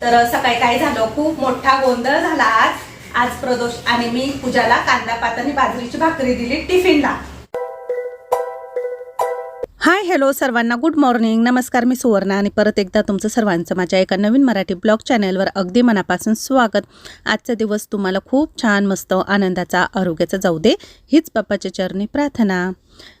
तर सकाळी काय झालं? खूप मोठा गोंधळ झाला आज. आज प्रदोष आणि मी पूजाला कांदा पात आणि बाजरीची भाकरी दिली टिफिनला. हाय हॅलो सर्वांना गुड मॉर्निंग नमस्कार मी सुवर्णा आणि परत एकदा तुमचं सर्वांचं माझ्या एका नवीन मराठी ब्लॉग चॅनलवर अगदी मनापासून स्वागत. आजचा दिवस तुम्हाला खूप छान मस्त आनंदाचा आरोग्याचा जाऊ दे हीच बाप्पाच्या चरणी प्रार्थना.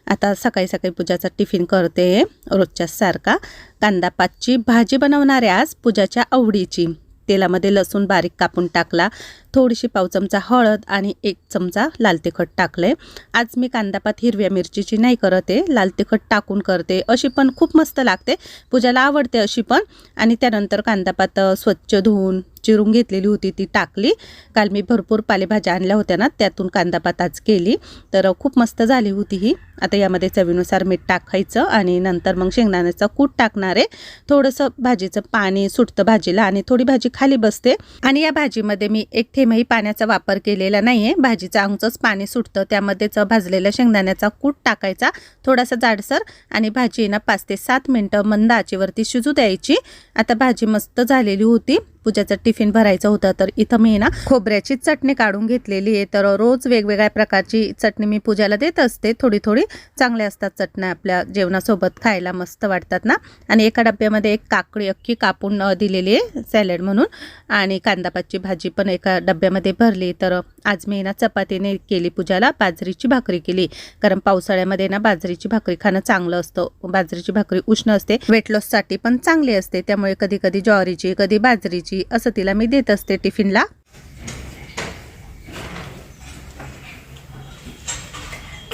आता सकाळी सकाळी पूजाचा टिफिन करते रोजच्या सारखा कांदा पाचची भाजी बनवणार आहे आज पूजाच्या आवडीची. तेलामध्ये लसूण बारीक कापून टाकला थोडीशी पाव चमचा हळद आणि एक चमचा लाल तिखट आहे आज मी कांदापात हिरव्या मिरचीची नाही करत आहे लाल तिखट टाकून करते. अशी पण खूप मस्त लागते. पूजाला आवडते अशी पण. आणि त्यानंतर कांदापात स्वच्छ धुवून चिरून घेतलेली होती ती टाकली. काल मी भरपूर पालेभाज्या आणल्या होत्या ना त्यातून कांदापात आज केली. तर खूप मस्त झाली होती ही. आता यामध्ये चवीनुसार मीठ टाकायचं आणि नंतर मग शेंगदाण्याचा कूट टाकणार आहे. थोडंसं भाजीचं पाणी सुटतं भाजीला आणि थोडी भाजी खाली बसते. आणि या भाजीमध्ये मी एक थेंबही पाण्याचा वापर केलेला नाही आहे भाजीचं अंगचंच पाणी सुटतं. त्यामध्येच भाजलेल्या शेंगदाण्याचा कूट टाकायचा. थोडासा जाडसर आणि भाजी ना पाच ते सात मिनटं मंद आचेवरती शिजू द्यायची. आता भाजी मस्त झालेली होती. पूजाचा टिफिन भरायचा होता तर इथं मी ना खोबऱ्याची चटणी काढून घेतलेली आहे. तर रोज वेगवेगळ्या प्रकारची चटणी मी पूजाला देत असते. थोडी थोडी चांगल्या असतात चटण्या आपल्या जेवणासोबत खायला मस्त वाटतात ना. आणि एका डब्यामध्ये एक काकडी अख्खी कापून दिलेली आहे सॅलड म्हणून. आणि कांदापाची भाजी पण एका डब्यामध्ये भरली. तर आज मी ना चपातीने केली पूजाला बाजरीची भाकरी केली. कारण पावसाळ्यामध्ये ना बाजरीची भाकरी खाणं चांगलं असतं. बाजरीची भाकरी उष्ण असते. वेट लॉससाठी पण चांगली असते. त्यामुळे कधी कधी ज्वारीची कधी बाजरीची असं तिला मी देत असते टिफिनला.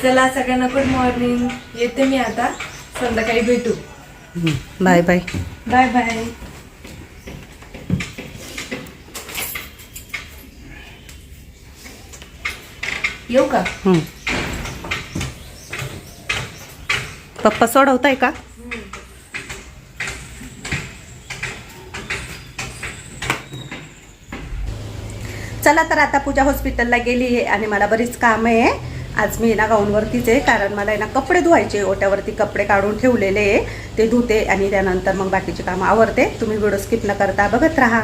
चला सगळ्यांना गुड मॉर्निंग येते मी आता. संध्याकाळी भेटू. Bye bye. बाय बाय येऊ का? पप्पा सोडवताय का? चला तर आता पूजा हॉस्पिटलला गेली आहे आणि मला बरीच कामं आहे. आज मी ना गाऊनवरतीच आहे कारण मला आहे ना कपडे धुवायचे ओट्यावरती कपडे काढून ठेवलेले आहे. ते धुते आणि त्यानंतर मग बाकीची कामं आवरते. तुम्ही व्हिडिओ स्किप न करता बघत राहा.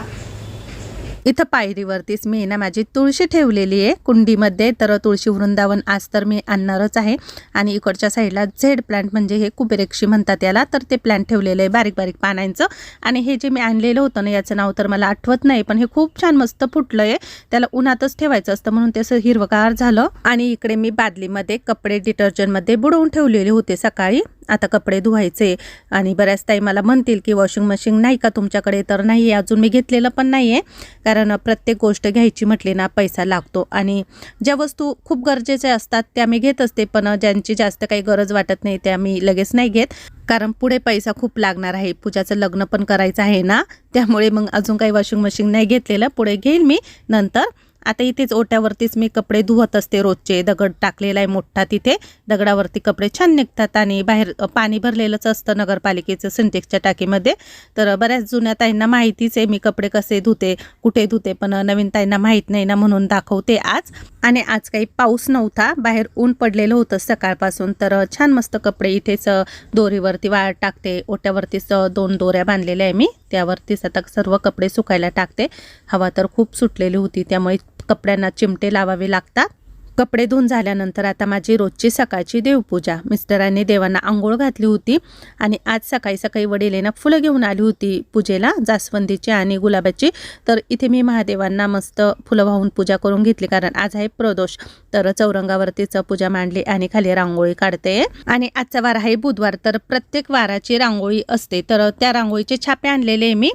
इथं पायरीवरतीच मी ना माझी तुळशी ठेवलेली आहे कुंडीमध्ये. तर तुळशी वृंदावन आज तर मी आणणारच आहे. आणि इकडच्या साईडला झेड प्लांट म्हणजे हे कुबेरेक्षी म्हणतात याला. तर ते प्लांट ठेवलेलं आहे बारीक बारीक पानांचं. आणि हे जे मी आणलेलं होतं ना याचं नाव तर मला आठवत नाही पण हे खूप छान मस्त फुटलं आहे त्याला उन्हातच ठेवायचं असतं म्हणून ते असं हिरवगार झालं. आणि इकडे मी बादलीमध्ये कपडे डिटर्जंटमध्ये बुडवून ठेवलेले होते सकाळी. आता कपडे धुवायचे आणि बऱ्याच ताई मला म्हणतील की वॉशिंग मशीन नाही का तुमच्याकडे? तर नाही आहे अजून मी घेतलेलं पण नाही आहे. कारण प्रत्येक गोष्ट घ्यायची म्हटली ना पैसा लागतो. आणि ज्या वस्तू खूप गरजेच्या असतात त्या मी घेत असते. पण ज्यांची जास्त काही गरज वाटत नाही त्या मी लगेच नाही घेत. कारण पुढे पैसा खूप लागणार आहे. पूजाचं लग्न पण करायचं आहे ना त्यामुळे मग अजून काही वॉशिंग मशीन नाही घेतलेलं. पुढे घेईल मी नंतर. आता इथेच ओट्यावरतीच मी कपडे धुवत असते रोजचे. दगड टाकलेला आहे मोठा तिथे. दगडावरती कपडे छान निघतात आणि बाहेर पाणी भरलेलंच असतं नगरपालिकेचं सिंटेक्सच्या टाकीमध्ये. तर बऱ्याच जुन्या ताईंना माहितीच आहे मी कपडे कसे धुते कुठे धुते पण नवीन ताईंना माहीत नाही ना म्हणून दाखवते आज. आणि आज काही पाऊस नव्हता बाहेर ऊन पडलेलं होतं सकाळपासून. तर छान मस्त कपडे इथेच दोरीवरती वाळ टाकते. ओट्यावरतीच दोन दोऱ्या बांधलेल्या आहे मी. त्यावरतीच आता सर्व कपडे सुकायला टाकते. हवा तर खूप सुटलेली होती त्यामुळे कपड्यांना चिमटे लावावे लागतात. कपडे धुवून झाल्यानंतर आता माझी रोजची सकाळची देवपूजा. मिस्टरांनी देवांना आंघोळ घातली होती आणि आज सकाळी सकाळी वडिलेना फुलं घेऊन आली होती पूजेला जास्वंदीची आणि गुलाबाची. तर इथे मी महादेवांना मस्त फुलं वाहून पूजा करून घेतली कारण आज आहे प्रदोष. तर चौरंगावरतीच पूजा मांडली आणि खाली रांगोळी काढते. आणि आजचा वार आहे बुधवार. तर प्रत्येक वाराची रांगोळी असते. तर त्या रांगोळीचे छापे आणलेले आहे मी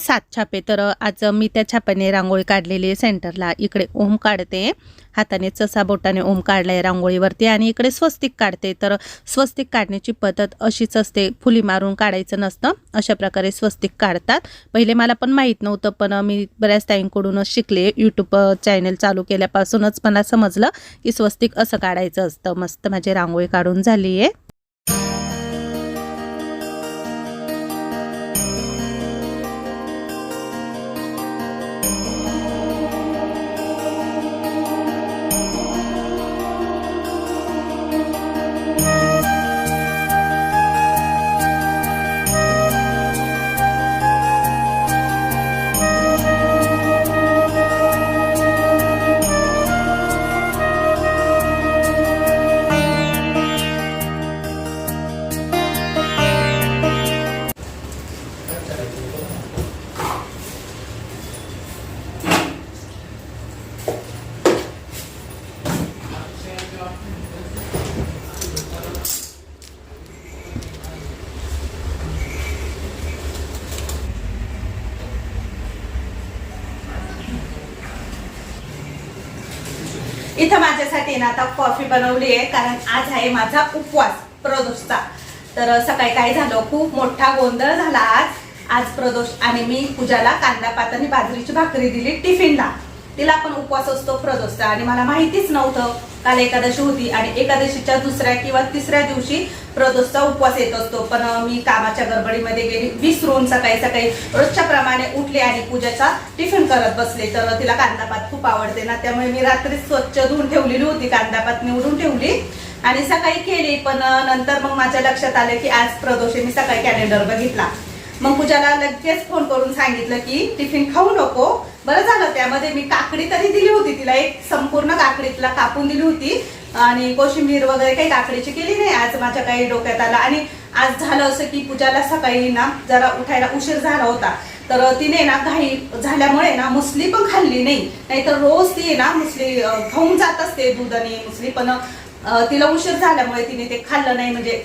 सात छापे. तर आज मी त्या छाप्याने रांगोळी काढलेली आहे. सेंटरला इकडे ओम काढते. हाताने चसा बोटाने ओम काढलाय रांगोळीवरती आणि इकडे स्वस्तिक काढते. तर स्वस्तिक काढण्याची पद्धत अशीच असते. फुली मारून काढायचं नसतं. अशा प्रकारे स्वस्तिक काढतात. पहिले मला पण माहीत नव्हतं पण मी बऱ्याच टाईमकडूनच शिकले. यूट्यूब चॅनल चालू केल्यापासूनच मला समजलं की स्वस्तिक असं काढायचं असतं. मस्त माझी रांगोळी काढून झाली आहे ना आता कॉफी बनवली आहे कारण आज आहे माझा उपवास प्रदोषचा. तर सकाळी काय झालं? खूप मोठा गोंधळ झाला आज. आज प्रदोष आणि मी पूजाला कांदा पात आणि बाजरीची भाकरी दिली टिफिनला. तिला पण उपवास असतो प्रदोषचा आणि मला माहितीच नव्हतं. काल एकादशी होती आणि एकादशीच्या दुसऱ्या किंवा तिसऱ्या दिवशी प्रदोषचा उपवास येत असतो. पण मी कामाच्या गडबडीमध्ये गेली. विसरून सकाळी सकाळी रोजच्या प्रमाणे उठले आणि पूजाचा टिफिन करत बसले. तर तिला कांदापात खूप आवडते ना. त्यामुळे मी रात्री स्वच्छ धुवून ठेवलेली होती. कांदापात निवडून ठेवली आणि सकाळी केली. पण नंतर मग माझ्या लक्षात आलं की आज प्रदोष मी सकाळी कॅलेंडर बघितला. मग पूजाला लगेच फोन करून सांगितलं की टिफिन खाऊ नको. बरं झालं त्यामध्ये मी काकडी तरी दिली होती तिला एक संपूर्ण काकडी तिला कापून दिली होती. आणि कोशिंबीर वगैरे काही काकडीची केली नाही आज माझ्या काही डोक्यात आला. आणि आज झालं असं की पूजाला सकाळी ना जरा उठायला उशीर झाला होता. तर तिने ना घाई झाल्यामुळे ना मुसली पण खाल्ली नाही. नाहीतर रोज ती ना मुसली खाऊन जात असते दूध आणि मुसली पण तिला उशीर झाल्यामुळे तिने ते खाल्लं नाही म्हणजे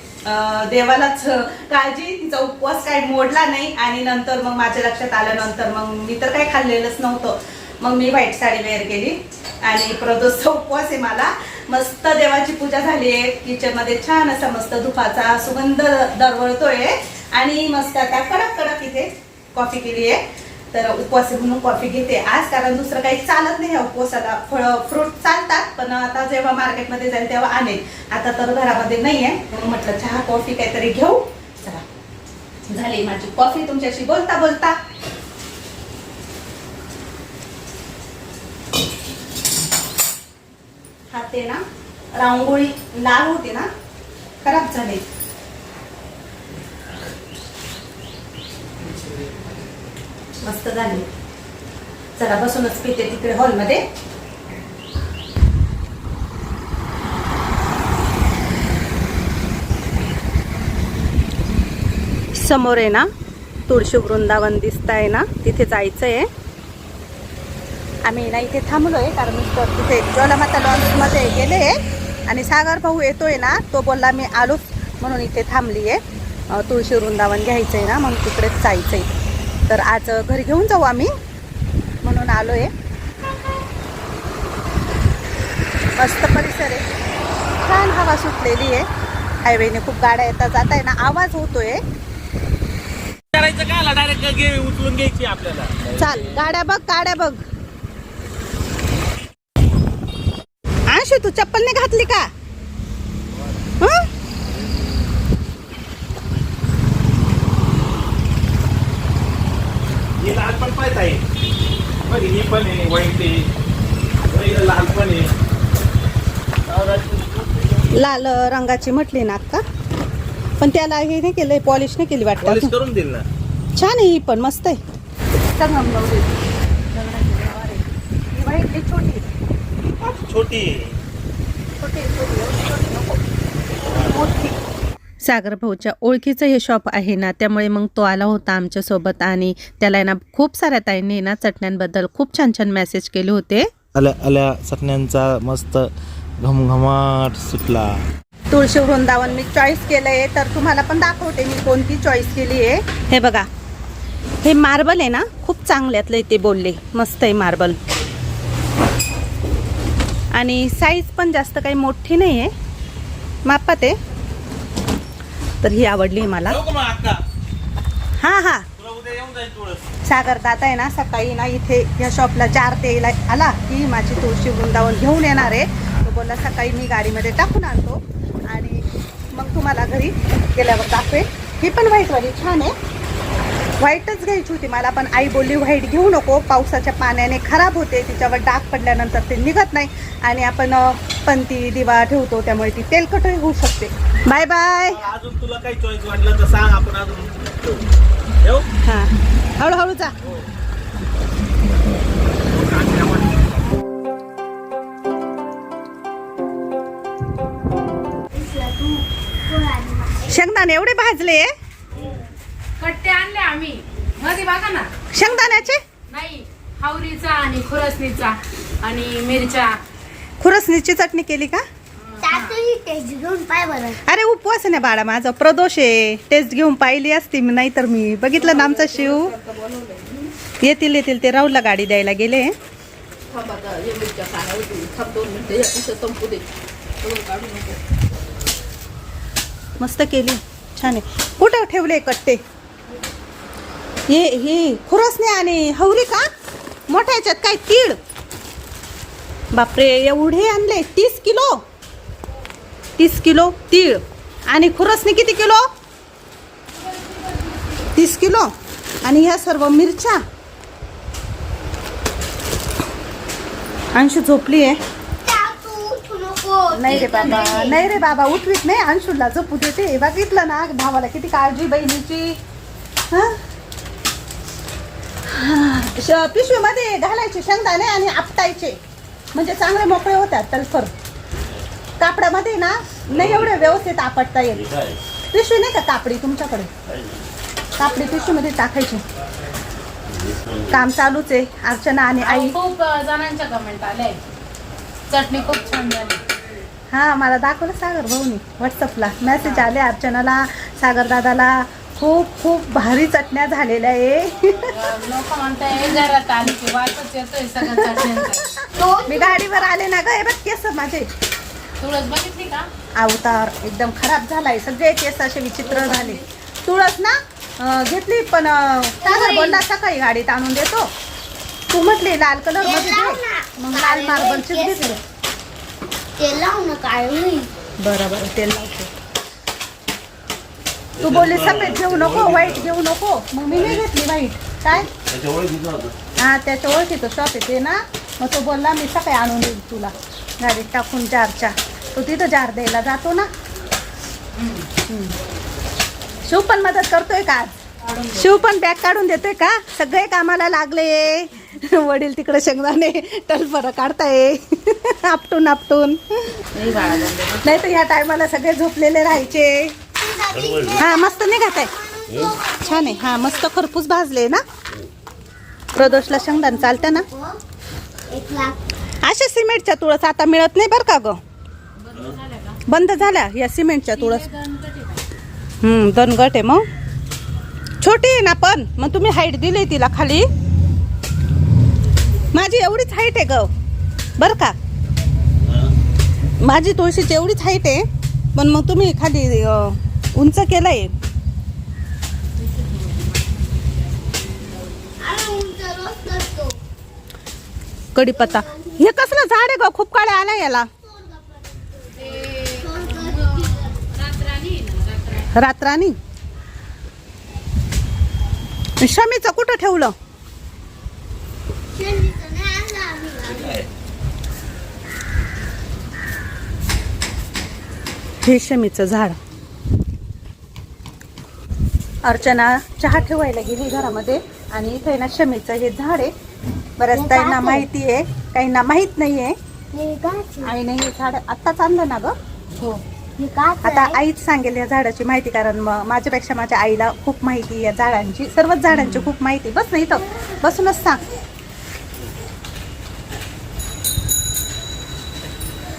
देवालाच काळजी तिचा उपवास काय मोडला नाही आणि नंतर मग माझ्या लक्षात आल्यानंतर मग मी तर काही खाल्लेलंच नव्हतं. मग मी व्हाईट साडी वेअर केली आणि प्रदोषचा उपवास आहे मला. मस्त देवाची पूजा झाली आहे. किचनमध्ये छान असा मस्त धुपाचा सुगंध दरवळतोय. आणि मस्त आता कडक कडक इथे कॉफी केली आहे. तर उपवास म्हणून कॉफी घेते. आज कारण दुसरं काही चालत नाही उपवासाला फळ फ्रूट चालतात पण आता जेव्हा मार्केटमध्ये जाईल तेव्हा आणेल आता तर घरामध्ये नाही आहे म्हणून म्हटलं चहा कॉफी काहीतरी घेऊ. चला. झाली माझी कॉफी तुमच्याशी बोलता बोलता. हा ते ना? रांगोळी लाल होते ना? खराब झाले. मस्त झाली. चला बसूनच पिते तिकडे हॉलमध्ये. समोर आहे ना तुळशी वृंदावन दिसत आहे ना तिथे जायचं आहे आम्ही ना इथे थांबलोय कारण मिस्टर तिथे ज्वालामाता लॉन्समध्ये गेले आणि सागर भाऊ येतोय ना तो बोलला मी आलोच. म्हणून इथे थांबली आहे तुळशी वृंदावन घ्यायचं आहे ना म्हणून तिकडेच जायचं आहे तर आज घरी घेऊन जाऊ आम्ही. म्हणून आलोय. मस्त परिसर आहे. छान हवा सुटलेली आहे. हायवेने खूप गाड्या येतात जात आहे ना आवाज होतोय. करायचं काय डायरेक्ट उचलून घ्यायची आपल्याला? चाल गाड्या बघ गाड्या बघ. आशू तू चप्पल नाही घातली का हं? ही लाल पण पाहिजे आहे. बघ ही पण आहे वाईट लाल पण आहे. लाल रंगाची म्हटली ना का पण त्याला हे नाही केलंय पॉलिश नाही केली पॉलिश वाटतं करून देईल ना. छान आहे ही पण मस्त. ही आहे, छोटी छोटी छोटी छोटी छोटी नको. मोठी सागर भाऊच्या ओळखीचं हे शॉप आहे ना त्यामुळे मग तो आला होता आमच्यासोबत आणि त्याला आहे ना खूप साऱ्या ताईंनी ना चटण्यांबद्दल खूप छान छान मेसेज केले होते. आल्या आल्या चटण्यांचा मस्त घमघमाट सुटला. तुळशी वृंदावन मी चॉईस केलंय तर तुम्हाला पण दाखवते मी कोणती चॉईस केली आहे. हे बघा हे मार्बल आहे ना खूप चांगल्यातलं ते बोलले. मस्त आहे मार्बल आणि साईज पण जास्त काही मोठी नाही आहे मापात आहे. तर ही आवडली मला. हां हां. सागर दादा आहे ना सकाळी ना इथे या शॉपला चार तेला आला की माझी तुळशी वृंदावन घेऊन येणार आहे. तो बोलला सकाळी मी गाडीमध्ये टाकून आणतो आणि मग तुम्हाला घरी गेल्यावर दाखवेल ही पण व्हाईटवाली छान आहे. व्हाईटच घ्यायची होती मला पण आई बोलली व्हाईट घेऊ नको पावसाच्या पाण्याने खराब होते तिच्यावर डाग पडल्यानंतर ते निघत नाही. आणि आपण पंती दिवा ठेवतो त्यामुळे ती तेलकटही होऊ शकते. बाय बाय अजून तुला काही चॉईस वाटलं तर सांग आपण अजून हां. हळूहळू जा. शेंगदाणे एवढे भाजले? कट्टे आणले आम्ही. मध्ये बघा ना. शेंगदाण्याचे? नाही हावरीचा आणि खुरसणीचा आणि मिरच्या. खुरसणीची चटणी केली का? अरे उपवास आहे ना बाळा माझा प्रदोष आहे. टेस्ट घेऊन पाहिली असती मी नाहीतर मी बघितलं ना आमचा शिव. येतील येतील ते राहुलला गाडी द्यायला गेले. मस्त केली. छान आहे. कुठं ठेवले कट्टे? हे हे खुरसने आणि हवरी का? मोठ्या याच्यात काय तीळ? बापरे एवढे आणले तीस किलो? तीस किलो तीळ. आणि खुरसने किती किलो? तीस किलो. आणि ह्या सर्व मिरच्या. अंशू झोपली आहे. नाही रे बाबा नाही रे बाबा उठवीत नाही. अंशूला झोपू देते. बघितलं ना भावाला किती काळजी बहिणीची. पिशवीमध्ये घालायचे शेंगदाणे आणि आपटायचे. म्हणजे चांगले मोकळे होतात तलफर कापडामध्ये ना नाही एवढे व्यवस्थित आपटता येईल पिशवी नाही का कापडी तुमच्याकडे? कापडी पिशवीमध्ये टाकायची. काम चालूच आहे अर्चना आणि आई. खूप जणांच्या कमेंट आले चटणी खूप छान झाली. हा मला दाखवलं सागर भाऊनी व्हॉट्सअपला मेसेज आले अर्चनाला सागर दादाला. खूप खूप भारी चटण्या झालेल्या आहे. लोक म्हणताय घरात आली की वाटच येतोय सगळं चटण्यांचा. मी गाडीवर आले ना ग हे बघ केस माझे. तुळस बघितली का? अवतार एकदम खराब झालाय. सगळे केस असे विचित्र झाले. तुळस ना अं, घेतली पण अं, सागर बोलला सकाळी गाडीत आणून देतो. तू म्हटली लाल कलरमध्ये. मग लाल मार्बलचीच घेतली. ते लावू नका नाही बरं बरं तेल लावते तू बोलली सफेद घेऊ नको व्हाईट घेऊ नको. मग मी नाही घेतली व्हाईट काय? हा त्याच्या ओळखीचं शॉप आहे ते ना. मग तो बोलला मी सकाळी आणून देईल तुला. गाडीत टाकून जारच्या तो तिथं जार द्यायला जातो ना? शिव पण मदत करतोय का शिव पण बॅग काढून देतोय का? सगळे कामाला लागले. वडील तिकडे शेंगदाणे टलफर काढताय. आपटून आपटून. नाही तर ह्या टायमाला सगळे झोपलेले राहायचे. हा मस्त निघत आहे छान आहे. हा मस्त खरपूस भाजले ना? प्रदोषला शेंगदाणे चालतं ना? अशा सिमेंटच्या तुळस आता मिळत नाही बरं का गं? बंद झाल्या या सिमेंटच्या तुळस. हम्म दणगट आहे मग. छोटी आहे ना पण मग तुम्ही हाईट दिली तिला खाली. माझी एवढीच हाईट आहे गव बरं का? माझी तुळशीची एवढीच हाईट आहे पण मग तुम्ही खाली उंच केलंय. आहे कडीपत्ता हे कसलं झाड आहे ग? खूप काळे आला याला. रात्रानी शमीचं कुठं ठेवलं? नाही. हे शमीचं झाड. अर्चना चहा ठेवायला गेली घरामध्ये आणि इथे ना शमीचं हे झाड आहे. बऱ्याच ताईंना माहिती आहे काहींना माहीत नाही आहे हे गाछ आहे. आईने हे झाड आत्ताच आणलं ना ग? हो. आता. आईच सांगेल या झाडाची माहिती कारण माझ्यापेक्षा माझ्या आईला खूप माहिती या झाडांची. सर्वच झाडांची खूप माहिती. बस नाही इथं. बसूनच सांग.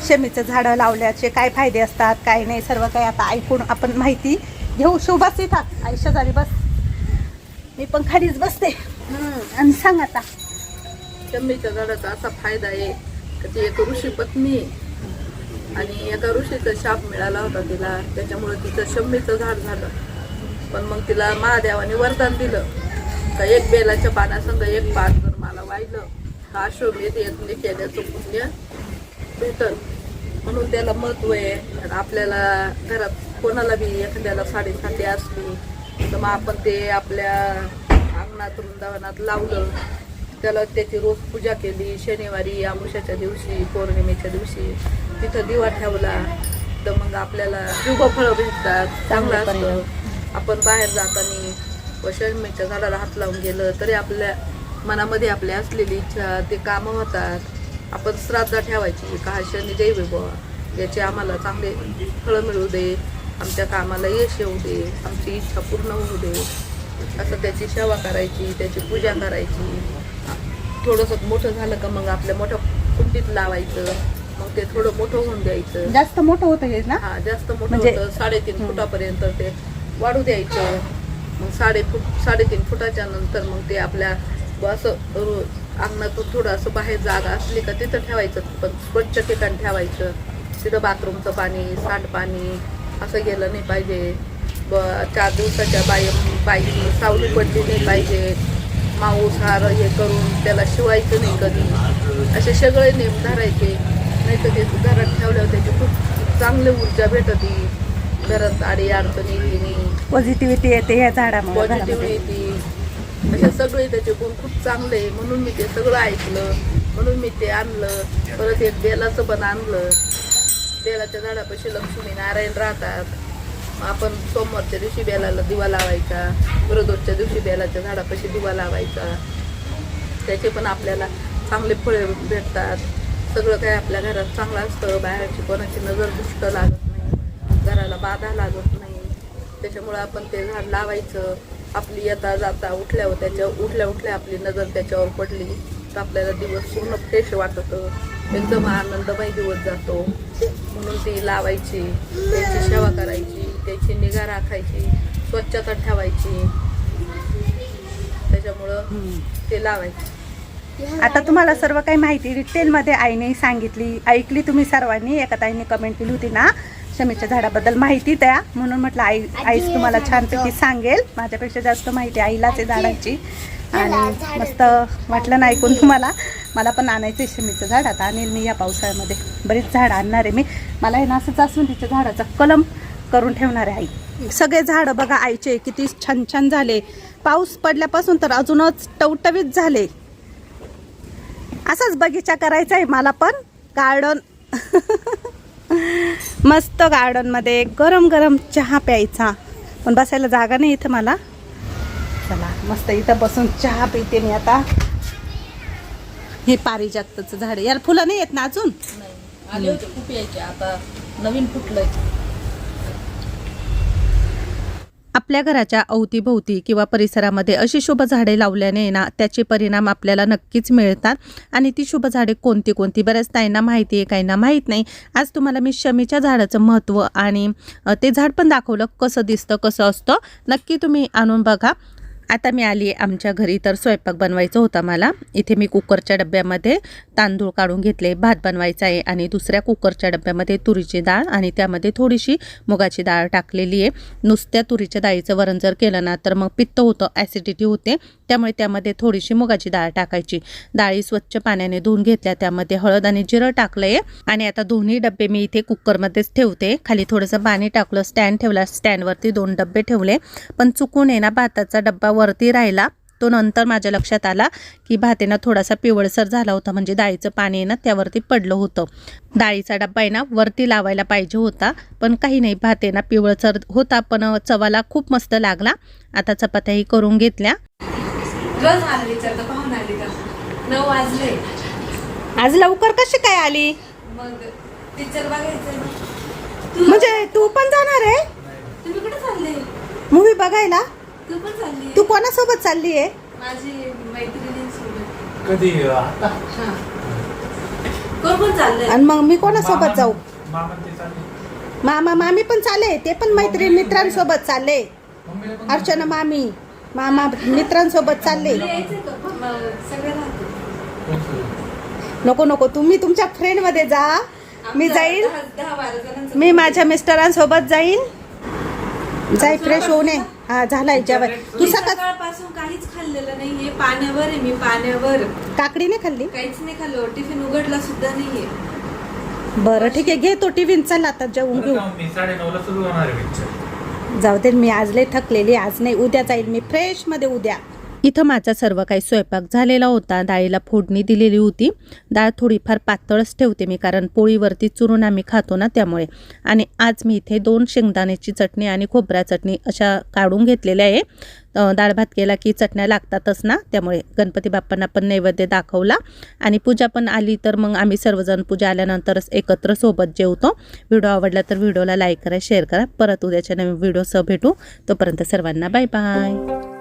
शमीचं झाडं लावल्याचे काय फायदे असतात काय नाही सर्व काही आता ऐकून आपण माहिती घेऊ. बस इथं. आई शेजारी बस. मी पण खालीच बसते. आणि सांग आता. शमीच्या झाडाचा असा फायदा आहे की ती एक ऋषी पत्नी आहे. आणि एका ऋषीचा शाप मिळाला होता तिला. त्याच्यामुळं तिचं शम्मीचं झाड झालं. पण मग तिला महादेवाने वरदान दिलं. का एक बेलाच्या पानासंग एक पान जर मला वाहिलं हा अश्वमेध यज्ञ केल्याचं पुण्य भेटल. म्हणून त्याला महत्त्व आहे. आपल्याला घरात कोणाला बी एखाद्याला साडेसाती असली तर मग आपण ते आपल्या अंगणात वृंदावनात लावलं. त्याला त्याची रोज पूजा केली. शनिवारी अमावस्याच्या दिवशी पौर्णिमेच्या दिवशी तिथं दिवा ठेवला. तर मग आपल्याला शुभफळं भेटतात. चांगलं असतं. आपण बाहेर जाताना व शनिमेच्या झाडाला हात लावून गेलं तरी आपल्या मनामध्ये आपल्या असलेली इच्छा ते कामं होतात. आपण श्राद्ध ठेवायची. का हा शनी दैव बुवा याचे आम्हाला चांगले फळं मिळू दे. आमच्या कामाला यश येऊ दे. आमची इच्छा पूर्ण होऊ दे. असं त्याची सेवा करायची त्याची पूजा करायची. थोडंसं मोठं झालं का मग आपल्या मोठ्या कुंडीत लावायचं मग ते थोडं मोठं होऊन द्यायचं. जास्त मोठं होतं हे ना? हा जास्त मोठं म्हणजे- होतं. साडेतीन फुटापर्यंत ते वाढू द्यायचं. मग साडे फूट साडेतीन फुटाच्या नंतर मग ते आपल्या ब- असं रो- अंगणातून थोडं असं बाहेर जागा असली का तिथं ठेवायचं. पण स्वच्छ ठिकाण ठेवायचं. तिथं बाथरूमचं पाणी सांडपाणी असं गेलं नाही पाहिजे. ब चार दिवसाच्या बाई बाई सावली पडली नाही पाहिजे. माऊस हार हे करून त्याला शिवायचं नाही कधी. असे सगळे नेम धरायचे नाही तर ते घरात ठेवल्यावर त्याची खूप चांगली ऊर्जा भेटती घरात आडी अडचणी नाही. पॉझिटिव्हिटी येते या झाडामुळे. पॉझिटिव्हिटी असे सगळे त्याचे गुण खूप चांगले. म्हणून मी ते सगळं ऐकलं. म्हणून मी ते आणलं. परत एक बेलाचं पण आणलं. बेलाच्या झाडापाशी लक्ष्मी नारायण राहतात. आपण सोमवारच्या दिवशी बेलाला दिवा लावायचा गरोदरच्या दिवशी बेलाच्या झाडापाशी दिवा लावायचा. त्याचे पण आपल्याला चांगले फळे भेटतात. सगळं काही आपल्या घरात चांगलं असतं. बाहेरची कोणाची नजर दुष्ट लागत नाही. घराला बाधा लागत नाही. त्याच्यामुळं आपण ते झाड लावायचं. आपली येता जाता उठल्यावर त्याच्या उठल्या उठल्या आपली नजर त्याच्यावर पडली तर आपल्याला दिवस पूर्ण फ्रेश वाटतं. एकदम आनंदमय दिवस जातो. म्हणून ती लावायची त्याची सेवा करायची त्याची निगा राखायची स्वच्छता ठेवायची. त्याच्यामुळं ते लावायची. आता तुम्हाला सर्व काही माहिती डिटेलमध्ये आईने सांगितली ऐकली तुम्ही सर्वांनी एका ताईने कमेंट केली होती ना शमीच्या झाडाबद्दल माहिती द्या. म्हणून म्हटलं आई आईच तुम्हाला छानपैकी सांगेल. माझ्यापेक्षा जास्त माहिती आईलाच आहे झाडांची. आणि मस्त वाटलं ना ऐकून तुम्हाला. मला पण आणायचं आहे शमीचं झाड. आता आणेल मी या पावसाळ्यामध्ये. बरीच झाडं आणणार आहे मी. मला हे ना असं जास्वंदीच्या तिच्या झाडाचा कलम करून ठेवणार आहे आई. सगळे झाडं बघा आईचे किती छान छान झाले. पाऊस पडल्यापासून तर अजूनच टवटवीत झाले. असाच बगीचा करायचा आहे मला पण. गार्डन. मस्त गार्डनमध्ये गरम गरम चहा प्यायचा. पण बसायला जागा नाही इथं मला. चला मस्त इथं बसून चहा पिते मी आता. हे पारिजातचं झाड. याला फुलं नाही येत ना अजून? आले होते खूप यायचे. आता नवीन फुटलंय. आपल्या घराच्या अवतीभोवती किंवा परिसरामध्ये अशी शुभ झाडे लावल्याने ना त्याचे परिणाम आपल्याला नक्कीच मिळतात. आणि ती शुभ झाडे कोणती कोणती? बऱ्याच ताईंना माहिती आहे काहींना माहीत नाही. आज तुम्हाला मी शमीच्या झाडाचं महत्त्व आणि ते झाड पण दाखवलं कसं दिसतं कसं असतं. नक्की तुम्ही आणून बघा. आता मी आली आहे आमच्या घरी तर स्वयंपाक बनवायचा होता मला. इथे मी कुकरच्या डब्यामध्ये तांदूळ काढून घेतले भात बनवायचा आहे आणि दुसऱ्या कुकरच्या डब्यामध्ये तुरीची डाळ आणि त्यामध्ये थोडीशी मुगाची डाळ टाकलेली आहे. नुसत्या तुरीच्या डाळीचं वरण जर केलं ना तर मग पित्त होतं ॲसिडिटी होते. त्यामुळे त्यामध्ये थोडीशी मुगाची डाळ टाकायची. डाळी स्वच्छ पाण्याने धुवून घेतल्या त्यामध्ये हळद आणि जिरं टाकलं आहे आणि आता दोन्ही डबे मी इथे कुकरमध्येच ठेवते. खाली थोडंसं पाणी टाकलं स्टँड ठेवला स्टँडवरती दोन डबे ठेवले. पण चुकून आहे ना भाताचा डब्बा वरती राहिला तो नंतर माझ्या लक्षात आला की भात आहे ना थोडासा पिवळसर झाला होता म्हणजे डाळीचं पाणी आहे ना त्यावरती पडलं होतं. डाळीचा डब्बा आहे ना वरती लावायला पाहिजे होता पण काही नाही भात ना पिवळसर होता पण चवाला खूप मस्त लागला. आता चपात्याही करून घेतल्या. आज लवकर कशी काय आली? म्हणजे तू पण जाणार आहे? मूवी बघायला? तू पण चालली तू कोणासोबत चालली आहे? माझी मैत्रिणींसोबत. कधी? आता? हा. कोण कोण चाललंय. आणि मग मी कोणासोबत जाऊ? मामा ते चालले. मामा मामी पण चाले ते पण मैत्रीण मित्रांसोबत चालले. मम्मीला पण अर्चना मामी. मामा मित्रांसोबत चालले. तुला यायचंय का? मग सगळे राहतो. नको नको. तुम्ही तुमच्या फ्रेंडमध्ये जा. मी जाईल दहा दहा बारा जणांचा मी माझ्या मिस्टरांसोबत जाईन. जाई फ्रेश होऊ नये. हा झालाय जेवण. तू सकाळ सकाळपासून काहीच खाल्लेलं नाहीये पाण्यावर आहे मी पाण्यावर. काकडी नाही खाल्ली? काहीच नाही खाल्लं. टिफिन उघडला सुद्धा नाहीये. बरं ठीक आहे. घे तो टिफिन चल आता जेवून घेऊ. मी सुरू होणार आहे पिक्चर जाऊ दे मी आज लय थकलेली आज नाही उद्या जाईल मी. फ्रेशमध्ये उद्या. इथं माझा सर्व काही स्वयंपाक झालेला होता. डाळीला फोडणी दिलेली होती. डाळ थोडीफार पातळच ठेवते मी कारण पोळीवरती चुरून आम्ही खातो ना त्यामुळे. आणि आज मी इथे दोन शेंगदाण्याची चटणी आणि खोबरा चटणी अशा काढून घेतलेल्या आहे. डाळ भात केला की चटण्या लागतातच ना त्यामुळे गणपती बाप्पांना पण नैवेद्य दाखवला. आणि पूजा पण आली तर मग आम्ही सर्वजण पूजा आल्यानंतरच एकत्र सोबत जेवतो. व्हिडिओ आवडला तर व्हिडिओला लाईक करा शेअर करा. परत उद्याच्या नवीन व्हिडिओसह भेटू. तोपर्यंत सर्वांना बाय बाय.